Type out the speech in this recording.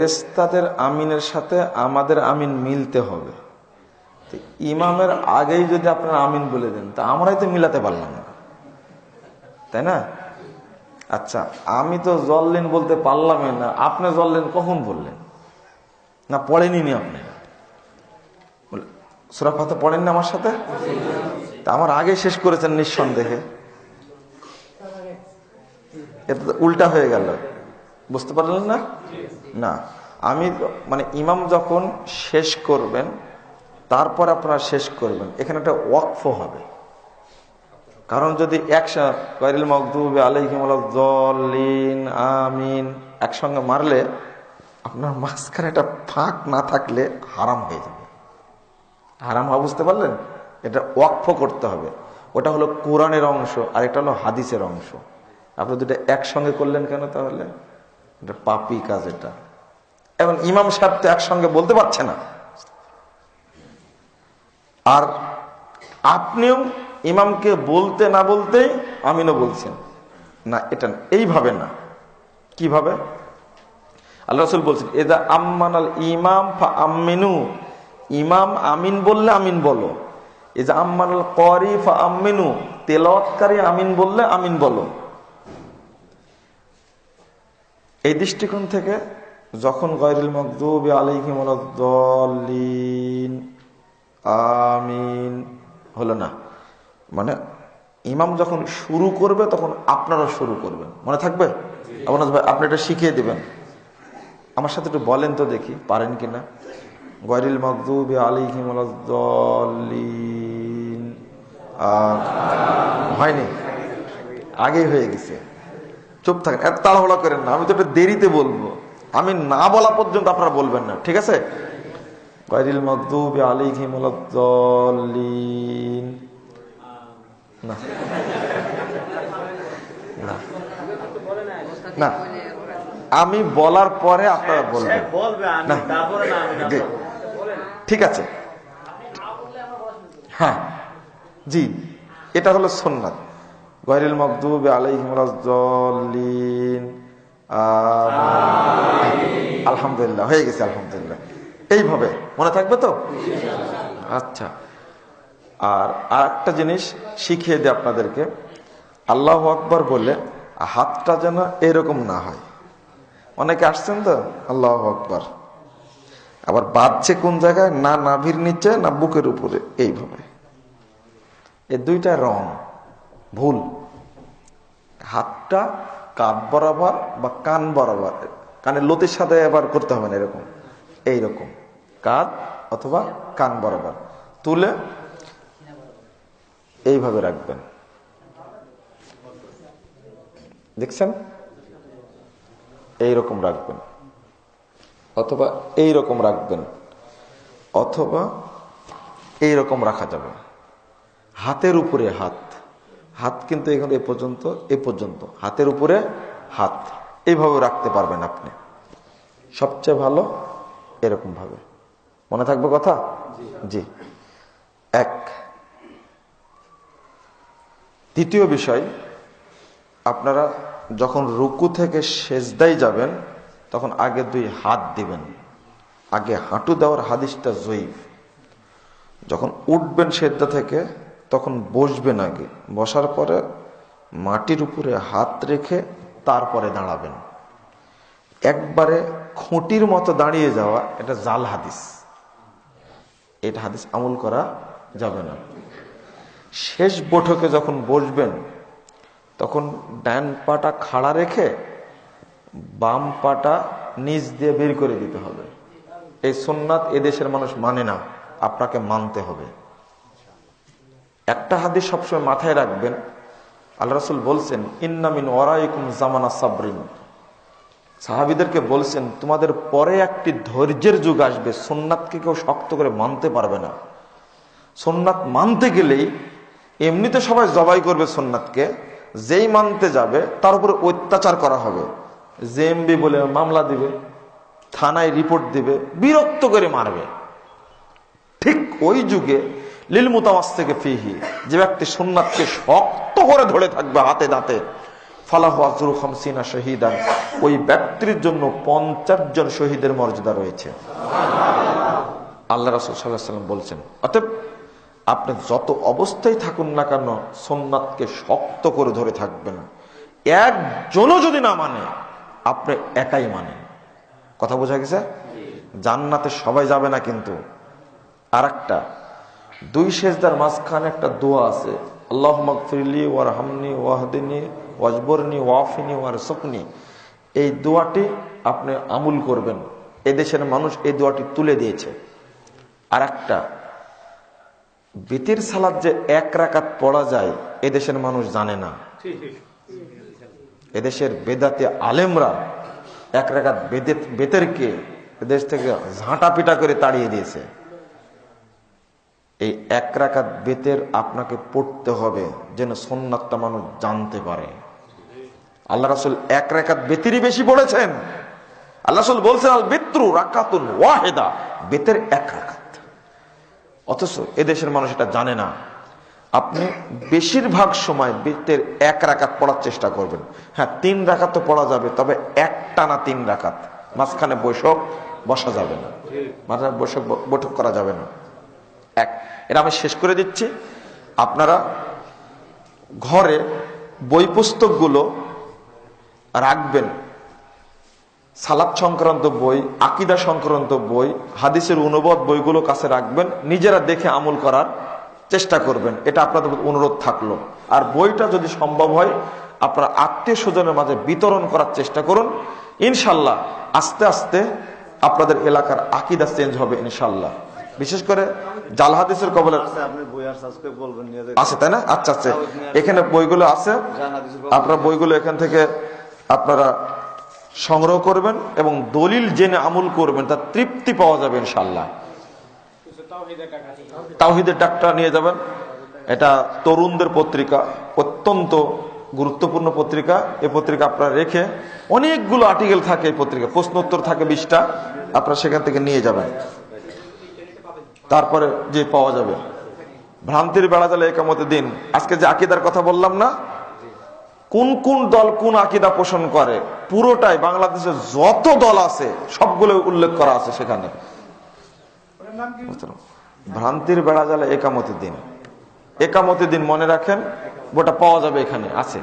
ফেরেস্তাদের আমিনের সাথে আমাদের আমিন মিলতে হবে। ইমামের আগেই যদি আপনারা আমিন বলে দেন, তা আমরাই তো মিলাতে পারলাম না। তাই না? আচ্ছা আমি তো জল্লিন বলতে পারলামই না। আপনি জল্লেন কখন বললেন? না পড়েনি নি আপনি। সুরা ফাতে পড়েন না আমার সাথে? তা আমার আগে শেষ করেছেন নিঃসন্দেহে। এটা উল্টা হয়ে গেল। বুঝতে পারলেন না? না। আমি মানে ইমাম যখন শেষ করবেন, তারপর আপনারা শেষ করবেন। এখানে একটা ওয়াকফ হবে। কারণ যদি আলহিম আমিন একসঙ্গে মারলে, আপনার মাঝখানে একটা ফাঁক না থাকলে হারাম হয়ে যাবে। হারাম হওয়া বুঝতে পারলেন? এটা ওয়াকফ করতে হবে। ওটা হলো কোরআনের অংশ আর এটা হলো হাদিসের অংশ। আপনি দুটো একসঙ্গে করলেন কেন তাহলে? এটা পাপি কাজ এটা। এবং ইমাম সাহেব তো একসঙ্গে বলতে পারছে না। আর আপনিও ইমামকে বলতে না বলতেই আমিনও বলছেন। না, এটা এইভাবে না। কীভাবে? আল্লাহ রসুল বলছেন এদা আম্মান আল ইমাম ফা আমিনু ইমাম আমিন বললে আমিন বলো। যে আম্মান আল করি ফা আমিনু তেলাওয়াতকারী আমিন বললে আমিন বলো। এই দৃষ্টিকোণ থেকে যখন গয়রুল মকদুব আলিহিম আমিন হলো না। মানে ইমাম যখন শুরু করবে তখন আপনারা শুরু করবেন। মনে থাকবে? আপনার ভাই আপনি এটা শিখিয়ে দিবেন। আমার সাথে একটু বলেন তো দেখি পারেন কি কিনা? গয়রুল মকদুব আলিহিম হয়নি? আগেই হয়ে গেছে। চুপ থাকেন। এত তাড়াহুড়া করেন না। আমি তো একটা দেরিতে বলব। আমি না বলা পর্যন্ত আপনারা বলবেন না ঠিক আছে? মকদুব না। না। না। আমি বলার পরে আপনারা বলবেন। ঠিক আছে। হ্যাঁ। জি। এটা হলো সোননাথ গয়রিল মকদুব আলাইহিম ওয়ালাদ-দাল্লিন আলহামদুলিল্লাহ, হয়ে গেছে, আলহামদুলিল্লাহ। এইভাবে, মনে থাকবে তো? আচ্ছা। আর আর একটা জিনিস শিখিয়ে দিই আপনাদেরকে। আল্লাহ আকবর বলে হাতটা যেন এরকম না হয়। অনেকে আসছেন তো? আল্লাহ আকবর। আবার বাঁধছে কোন জায়গায়? না নাভির নিচে, না বুকের উপরে। এইভাবে। এ দুইটা রং। ভুল। হাতটা কাপ বরাবর বা কান বরাবর, কানের লতির সাথে আবার করতে হবে না এরকম। এইরকম। কাঁধ অথবা কান বরাবর। তুলে এইভাবে রাখবেন। দেখছেন? এইরকম রাখবেন। অথবা এই রকম রাখবেন। অথবা এই রকম রাখা যাবে। হাতের উপরে হাত। হাত কিন্তু এখানে এ পর্যন্ত এ পর্যন্ত। হাতের উপরে হাত। এইভাবে রাখতে পারবেন আপনি। সবচেয়ে ভালো এরকম ভাবে। মনে থাকবে কথা? জি। এক। দ্বিতীয় বিষয় আপনারা যখন রুকু থেকে সেজদাই যাবেন তখন আগে দুই হাত দিবেন। আগে হাঁটু দেওয়ার হাদিসটা জয়ীফ। যখন উঠবেন সেদ্ধা থেকে তখন বসবেন আগে বসার পরে মাটির উপরে হাত রেখে তারপরে দাঁড়াবেন। একবারে খুঁটির মতো দাঁড়িয়ে যাওয়া, এটা জাল হাদিস। এটা হাদিস আমল করা যাবে না। শেষ বৈঠকে যখন বসবেন, তখন ডান পাটা খাড়া রেখে বাম পাটা নিচ দিয়ে বের করে দিতে হবে। এই সোননাথ এদেশের মানুষ মানে না, আপনাকে মানতে হবে। একটা হাদিস সবসময় মাথায় রাখবেন। আল্লাহ রসুল বলছেন ইন্নামিন ওরাইকুম জামানা সাবরিন। সাহাবিদেরকে বলছেন, তোমাদের পরে একটি ধৈর্যের যুগ আসবে, সোননাথকে কেউ শক্ত করে মানতে পারবে না। সোননাথ মানতে গেলেই এমনিতে সবাই জবাই করবে সোননাথকে, যেই মানতে যাবে তার উপরে অত্যাচার করা হবে। জেএমবি বলে মামলা দিবে, থানায় রিপোর্ট দিবে, বিরক্ত করে মারবে। ঠিক ওই যুগে লিল মুতামাস থেকে ফিহি, যে ব্যক্তি সোননাথকে শক্ত করে ধরে থাকবে হাতে দাঁতে, ফালাহ আজরু হামসিনা শহীদান, ওই ব্যক্তির জন্য পঞ্চাশ জন শহীদের মর্যাদা রয়েছে। আল্লাহ রাসুল সাল্লাহ বলছেন, অতএব আপনি যত অবস্থায় থাকুন না কেন সোননাথকে শক্ত করে ধরে থাকবেন। একজনও যদি না মানে আপনি একাই মানেন। কথা বোঝা গেছে? জান্নাতে সবাই যাবে না কিন্তু। আর একটা দুই শেষদার মাঝখানে একটা দোয়া আছে। আল্লাহ মকফিরলি ওয়ার হামনি ওয়াহদিনী ওয়াজবরনি ওয়াফিনি ওয়ার সকনি এই দোয়াটি আপনি আমুল করবেন। এদেশের মানুষ এই দোয়াটি তুলে দিয়েছে। আর একটা বেতের সালাদ যে এক রাকাত পড়া যায়, এদেশের মানুষ জানে না। এদেশের বেদাতে আলেমরা এক রাকাত বেদের বেতেরকে এদেশ থেকে ঝাঁটা পিটা করে তাড়িয়ে দিয়েছে। এই এক রাকাত বেতের আপনাকে পড়তে হবে যেন সোননাথটা মানুষ জানতে পারে। আল্লাহ রাসুল এক রাকাত বেতেরই বেশি পড়েছেন। আল্লাহ রাসুল বলছেন, আল বেত্রু রাকাতুন ওয়াহেদা। বেতের এক রাকাত। অথচ এদেশের মানুষ এটা জানে না। আপনি বেশিরভাগ সময় বেতের এক রাকাত পড়ার চেষ্টা করবেন। হ্যাঁ তিন রাকাত তো পড়া যাবে, তবে একটা না তিন রাকাত। মাঝখানে বৈঠক বসা যাবে না। মাঝখানে বৈঠক বৈঠক করা যাবে না। এক। এটা আমি শেষ করে দিচ্ছি। আপনারা ঘরে বই পুস্তকগুলো রাখবেন। সালাদ সংক্রান্ত বই, আকিদা সংক্রান্ত বই, হাদিসের অনুবাদ বইগুলো কাছে রাখবেন। নিজেরা দেখে আমল করার চেষ্টা করবেন। এটা আপনাদের অনুরোধ থাকল। আর বইটা যদি সম্ভব হয়, আপনারা আত্মীয় স্বজনের মাঝে বিতরণ করার চেষ্টা করুন। ইনশাল্লাহ আস্তে আস্তে আপনাদের এলাকার আকিদা চেঞ্জ হবে, ইনশাল্লাহ। বিশেষ করে জাল হাদিসের কবলে। আছে তাই না? আচ্ছা আচ্ছা। এখানে বইগুলো আছে। আপনারা বইগুলো এখান থেকে আপনারা সংগ্রহ করবেন এবং দলিল জেনে আমল করবেন তার তৃপ্তি পাওয়া যাবে ইনশাল্লাহ তাওহিদের ডাকটা নিয়ে যাবেন। এটা তরুণদের পত্রিকা অত্যন্ত গুরুত্বপূর্ণ পত্রিকা। এই পত্রিকা আপনারা রেখে অনেকগুলো আর্টিকেল থাকে এই পত্রিকা প্রশ্নোত্তর থাকে বিশটা। আপনারা সেখান থেকে নিয়ে যাবেন। তারপরে যে পাওয়া যাবে। ভ্রান্তির বেড়া জালে একামতে দিন। আজকে যে আকিদার কথা বললাম না, কোন কোন দল কোন আকিদা পোষণ করে, পুরোটাই বাংলাদেশে যত দল আছে, সবগুলো উল্লেখ করা আছে সেখানে। ভ্রান্তির বেড়া জালে একামতি দিন। একামতি দিন মনে রাখেন, ওটা পাওয়া যাবে এখানে, আছে।